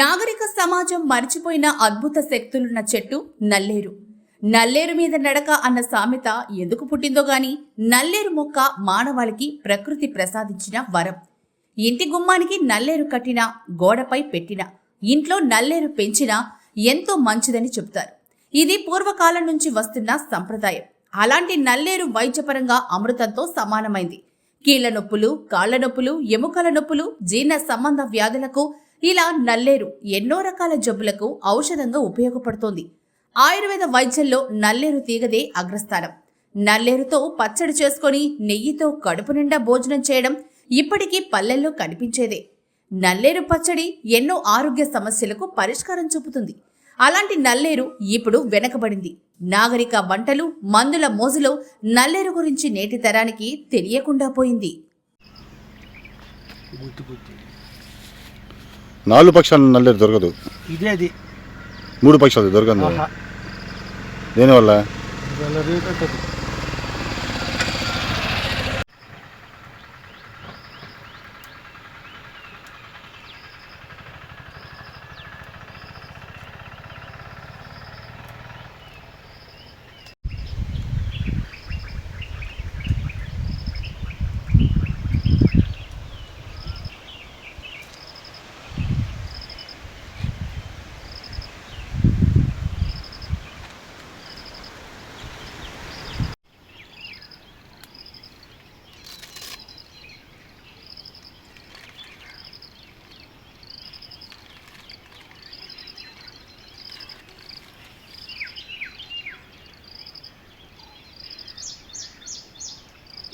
నాగరిక సమాజం మరిచిపోయిన అద్భుత శక్తులున్న చెట్టు నల్లేరు. నల్లేరు మీద నడక అన్న సామెత ఎందుకు పుట్టిందో గాని నల్లేరు మొక్క మానవాళికి ప్రకృతి ప్రసాదించిన వరం. ఇంటి గుమ్మానికి నల్లేరు కట్టిన గోడపై పెట్టిన ఇంట్లో నల్లేరు పెంచినా ఎంతో మంచిదని చెబుతారు. ఇది పూర్వకాలం నుంచి వస్తున్న సంప్రదాయం. అలాంటి నల్లేరు వైద్యపరంగా అమృతంతో సమానమైంది. కీళ్ళ నొప్పులు కాళ్ళ నొప్పులు ఎముకల నొప్పులు జీర్ణ సంబంధ వ్యాధులకు ఇలా నల్లేరు ఎన్నో రకాల జబ్బులకు ఔషధంగా ఉపయోగపడుతోంది. ఆయుర్వేద వైద్యంలో నల్లేరు తీగదే అగ్రస్థానం. నల్లేరుతో పచ్చడి చేసుకొని నెయ్యితో కడుపు నిండా భోజనం చేయడం ఇప్పటికీ పల్లెల్లో కనిపించేదే. నల్లేరు పచ్చడి ఎన్నో ఆరోగ్య సమస్యలకు పరిష్కారం చూపుతుంది. అలాంటి నల్లేరు ఇప్పుడు వెనకబడింది. నాగరిక వంటలు మందుల మోజులో నల్లేరు గురించి నేటి తరానికి తెలియకుండా పోయింది. నాలుగు పక్షాలు నల్లేరు దొరకదు. ఇదే అది మూడు పక్షాలు దొరకదు. దేనివల్ల? రేట్ ఉంటుంది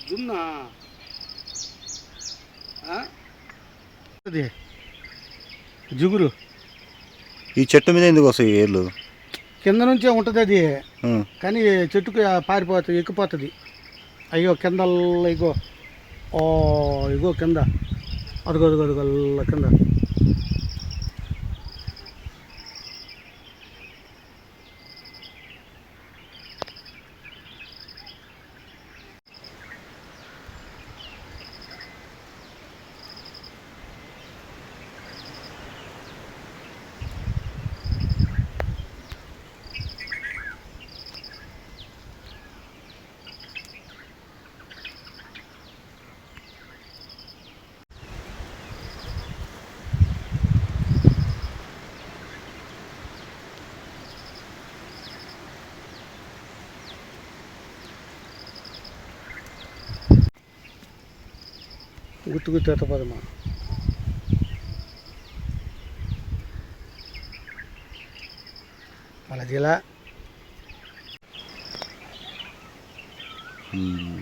జున్న జిగురు. ఈ చెట్టు మీద ఎందుకు వస్తాయి ఏర్లు? కింద నుంచే ఉంటుంది అది. కానీ చెట్టుకు పారిపోతుంది ఎక్కిపోతుంది. అయ్యో కింద ఇగో. ఓ ఇగో కింద. అదిగో అదిగో అదిగో కింద. గుర్తు గుర్తు ఎత్తపదమ్మా మన జిల్లా ఉమ్.